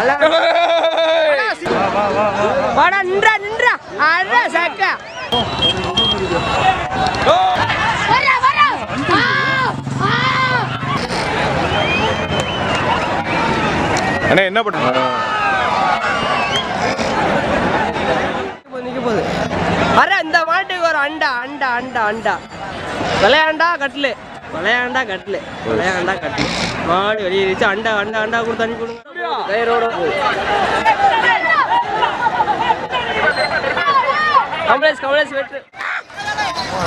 வாடா நின்றா நின்றா. அடா சக்கா. அண்ணா என்ன பண்ண நிக்க போகுது வர இந்த மாட்டுக்கு ஒரு அண்டா அண்டா அண்டா அண்டா. விளையாண்டா கட்லு விளையாண்டா கட்லு விளையாண்டா கட்லு மாடு வெளியேறிச்சு அண்டா அண்டா அண்டா கொடுத்து அனுப்பி கொடுங்க கயிறோட கமலேஷ் கமலேஷ் வெற்று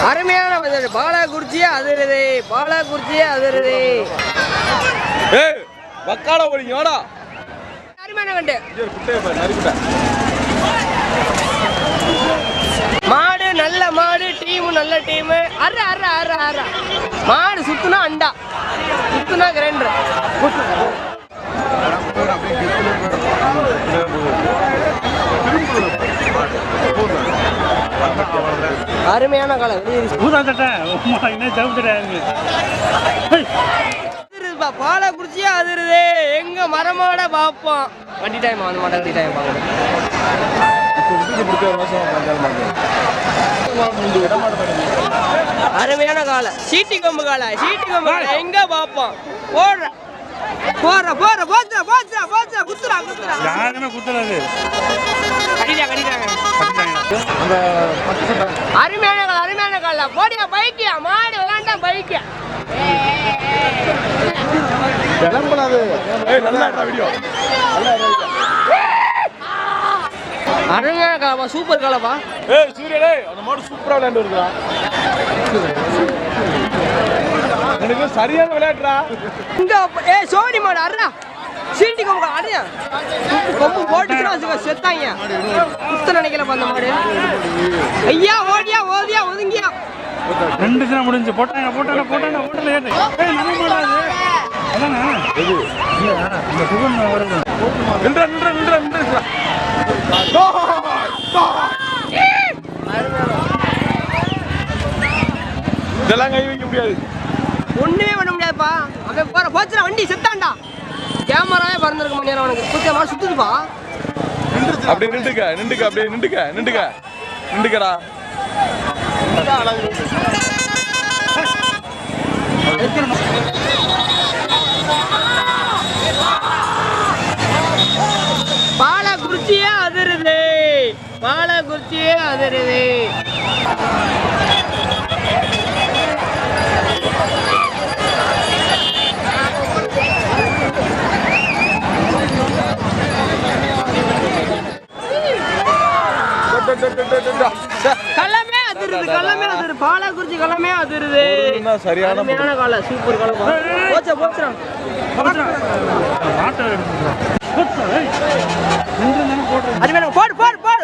அருமையான பதில் பாலா குறிச்சியே அதிருது பாலா குறிச்சியே அதிருது வக்கால ஓடிங்க வாடா. அருமையான கண்டு. இது ஒரு குட்டையை பாரு, நறுக்கிட்டேன். மாடு நல்ல மாடு டீம் நல்ல டீம். அற அற அற அற மாடு சுத்துனா அண்டா. சுத்துனா கிரைண்டர். அருமையான காலம் வெளியே ஊதா தட்டை அம்மா என்ன தவிர்த்துட்டாங்க அதிருதுப்பா பாலை குடிச்சியே அதிருது. எங்க மரமாட பார்ப்போம் வண்டி டைம் அந்த மாட்டை வண்டி டைம் பார்க்கணும் அருமையான காலை. சீட்டி கொம்பு காலை சீட்டி கொம்பு காலை. எங்க பார்ப்போம் போடுற. போடுற போடுற போச்சுடா போச்சுடா போச்சுடா குத்துறா குத்துறா. யாருமே குத்துறாது கடிடா கடிடாங்க பச்சை. அருமையான கால் அருமையான கால. போடியா பைக்கியா? மாடு விளாண்டா பைக்கியா? கிளம்புனாது. ஏய், நல்லா இருக்கா வீடியோ? அருமையான காலப்பா சூப்பர் காலப்பா ஏய், சூர்யா, டேய், அந்த மாடு சூப்பரா விளையாண்டு வருதுடா. எனக்கு சரியான விளையாட்டுடா. இங்க ஏய் சோனி மாடு அருடா சீட்டி கொம்பு அருடா கொம்பு போட்டுச்சுன்னா வச்சுக்கோ செத்தாங்க. குத்த நினைக்கல அந்த மாடு. ஐயா ஓடியா ஓதியா ஒதுங்கியா. ரெண்டு தினம் முடிஞ்சு. போட்டாங்க போட்டாங்க போட்டாங்க போட்டல ஏறு ஏய் நம்ம மாடாது அதானே? இல்ல இந்த சுகன் வருது நின்றா நின்றா நின்றா நின்றா இதெல்லாம் கை வைக்க முடியாது. ஒண்ணுமே பண்ண முடியாதுப்பா. அவன் போற போச்சுடா வண்டி செத்தான்டா. கேமராவே பறந்துருக்க நேரம் அவனுக்கு குத்திய மாடு சுத்துதுப்பா. அப்படியே நின்றுக்க நின்றுக்க அப்படியே நின்றுக்க நின்றுக்க. நின்றுக்கடா. பாலை பாலை குறிச்சியே அதிருது கள்ளமே அதிருது கள்ளமே அதிருது பாலை குறிச்சி கள்ளமே அதிருது. சரியான காலை சூப்பர் காலை. போச்சா எடுத்துக்கிறோம். போட்டு, போடு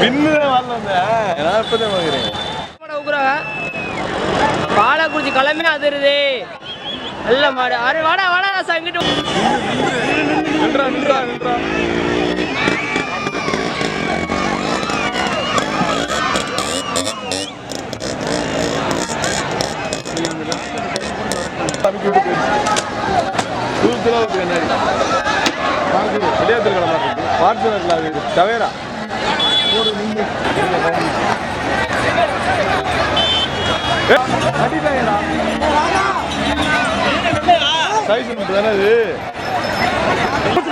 வின்னு வந்தேன் நான் இப்பதான் வாங்குறேன் உக்குறாங்க பாலக்குறிச்சி கிளம்பி அதிருது. நல்ல மாடு. அரு வாடா வாடா ராசா இங்கிட்டு நின்றா நின்றா நின்றா. விளையாட்டு கிளம்பா தவேரா? சைஸ் தானே அது குடிச்ச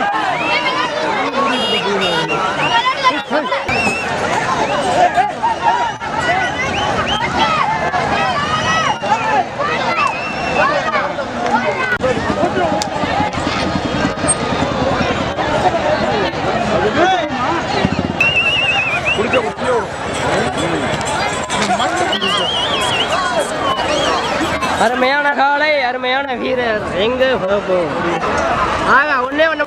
அருமையான காலை அருமையான வீரர். எங்க போகும்? ஆக ஒன்னே ஒண்ணு.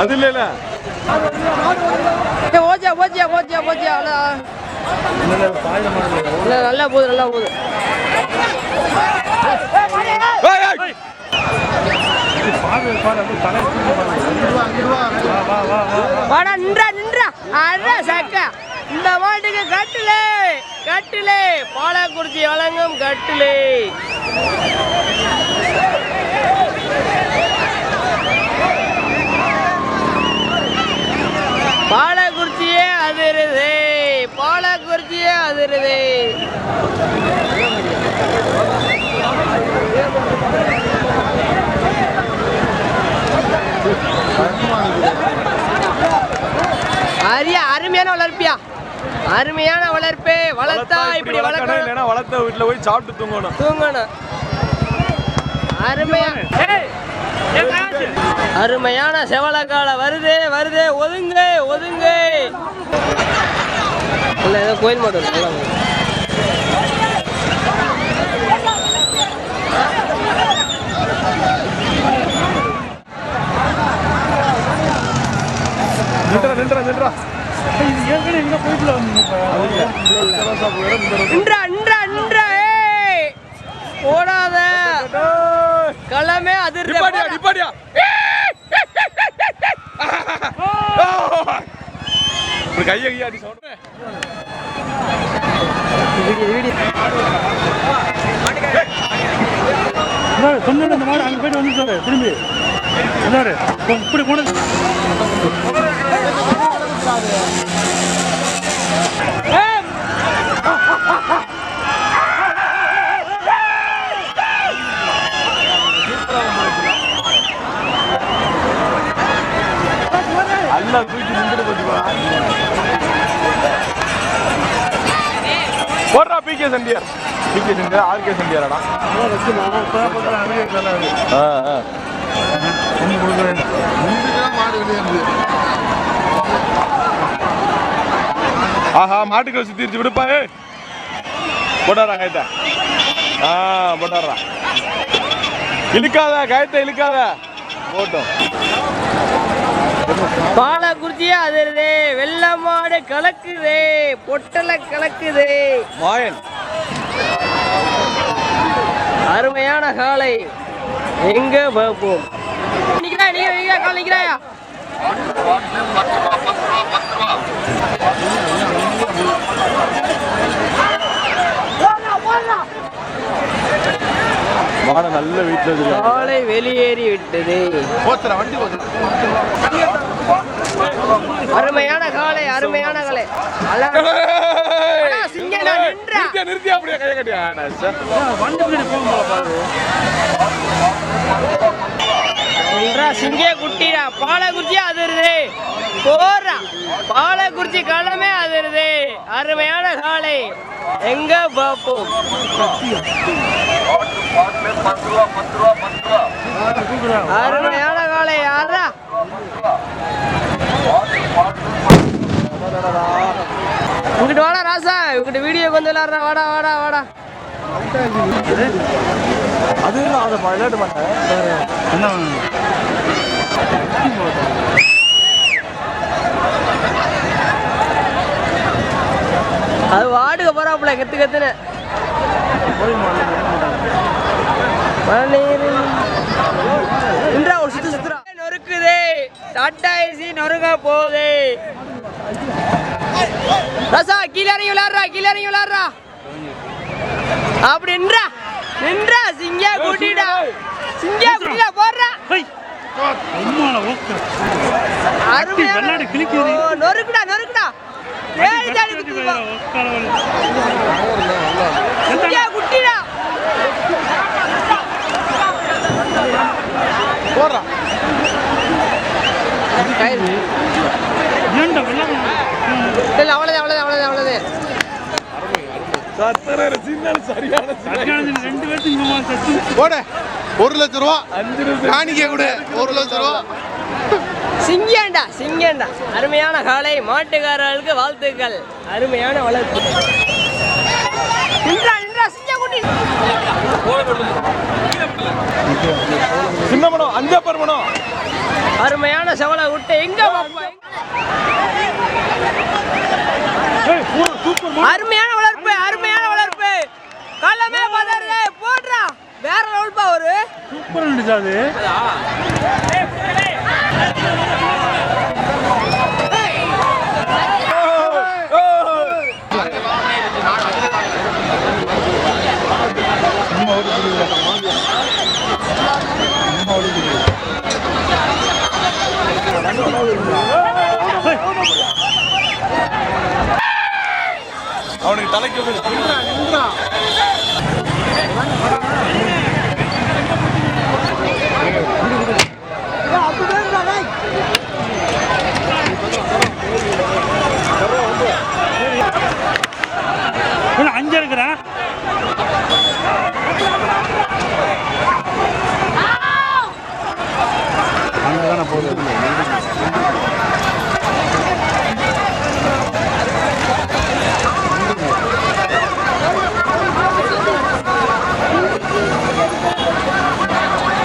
அது இல்ல ஓஜியா ஓஜியா ஓஜியா. ஓஜியா இல்ல, நல்லா போகுது நல்லா போகுது. வாடா நின்றா நின்றா. அட சக்கா. இந்த மாட்டுக்கு கட்டிலே கட்டிலே. பாலாக்குறிச்சி வழங்கும் கட்டிலே. பாலாக்குறிச்சியே அதிருது பாலாக்குறிச்சியே அதிருது. அரிய அருமையான வளர்ப்பியா? அருமையான வளர்ப்பு வளர்த்தா இப்படி வளர்க்கணும் இல்லைன்னா வளர்த்த வீட்டுல போய் சாப்பிட்டு தூங்கணும். தூங்கணும். அருமையா அருமையான செவலக்கால வருது வருது ஒதுங்க ஒதுங்க. இல்ல ஏதோ கோயில் மாடு இருக்கு. நல்லா இருக்கு. நின்றா நின்றா நின்றா இது ஏற்கனவே எங்க போயிட்டுல வந்தீங்க இப்ப? ஓடாத களமே அதிர்ந்த. நிப்பாடியா நிப்பாடியா இப்படி கையை கையை அடி சொல்றேன் சொன்னேன் இந்த மாடு அங்க போயிட்டு வந்து சொல்லு திரும்பி இந்தாரு, இப்படி கூட அல்ல தூக்கி நின்றுட்டு போச்சுப்பா. போடுறா பிகே சண்டியார் பிகே சண்டியார் ஆர்கே சண்டியாரடா ஆ ஆ. ஆஹா மாட்டுக்கு வச்சு தீர்த்து விடுப்பா ஏ போட்டாரா கயத்தை. ஆ போட்டாரா இழுக்காத கயத்தை இழுக்காத. போட்டோம். பாலக்குறிச்சியே அதிருது வெள்ள மாடு கலக்குது பொட்டலை கலக்குது. மாயன். அருமையான காலை. எங்க பார்ப்போம்? நிக்கிறா நிக்கிறா நிக்கிறா கால் நிக்கிறாயா? மாடை நல்ல வீட்டில் காலை வெளியேறி விட்டது. அருமையான காலை அருமையான காலை. நிறுத்தியா நிறுத்தியா அப்படியே கையை கட்டியா வண்டி போகும்போது பாரு. நின்றா சிங்கே குட்டிடா பாலக்குறிச்சி அதிருது. போறா. பாலக்குறிச்சி களமே அதிருது. அருமையான காலை. எங்க பாப்போம் அருமையான காலை. யாரா இங்கிட்டு வாடா ராசா. இங்கிட்டு வீடியோ வந்து விளாடுறா வாடா வாடா வாடா. அது இல்லை அதை விளையாட்டு மாட்டேன் என்ன அது வாடுக போறாப்புல கெத்து கத்துன்னு. பன்னீர் இன்றா ஒரு சுத்து சுத்துறா. நொறுக்குது டாட்டாயிசி நொறுங்க போகுது. ரசா கீழே இறங்கி விளாடுறா கீழே இறங்கி விளாடுறா அப்படி நின்றா நின்றா சிங்கா கூட்டிடா. சிங்கா கூட்டிடா போடுறா. நொறுக்குடா நொறுக்குடா. குட்டிடா. கயிறு ஏன்டா வெள்ளாடு இல்ல அவ்வளவுதான் அவ்வளவுதான் அவ்வளவுதான் அவ்வளவுதான் சத்தர சின்ன சரியான சரியானது ரெண்டு பேர்த்துக்கு இந்த மாதிரி சத்து போட ஒரு லட்ச ரூபா. காணிக்க கொடு. ஒரு லட்ச ரூபா. சிங்கேண்டா சிங்கேண்டா அருமையான காலை மாட்டுக்காரர்களுக்கு வாழ்த்துக்கள். அருமையான குட்டி. சின்ன படம் அஞ்சா பருமணம் அருமையான செவலை விட்டு எங்க அருமையான கள்ளமே பதறு. போடுறா. வேற லெவல்பா ஒரு சூப்பரா இருந்துச்சு அது அவனுக்கு தலைக்கு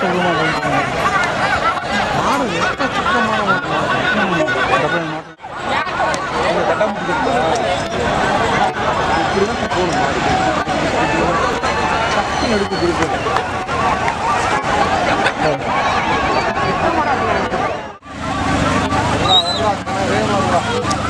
சின்னது அங்கே வரும் எல்லாம் எடுத்து போட வேலை கயிறு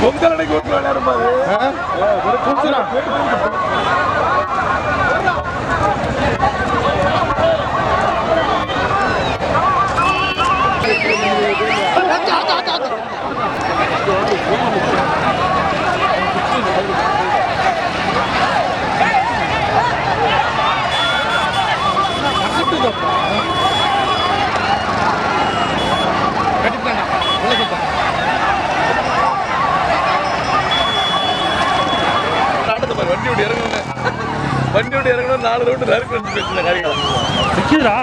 பொங்கல் ஓட்டு விளையாடுப்பாரு கூச்சுடா ஆட்டத்தை பாரு வண்டி விட்டு இறங்கணும் வண்டி விட்டு இறங்கணும் நாலு ரோட்டு நறுக்கு வந்து பேசுன காரியங்களா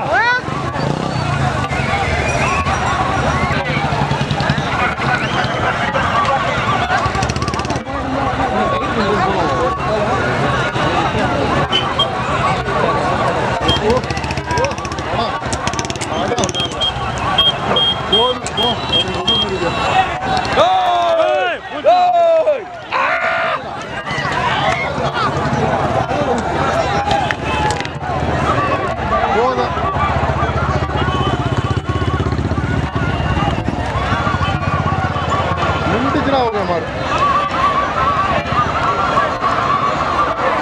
நின்றுச்சுன்னா அவங்க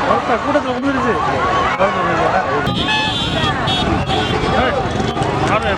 ஒருத்தர் கூட்டத்தில் வந்துருச்சு யாரும்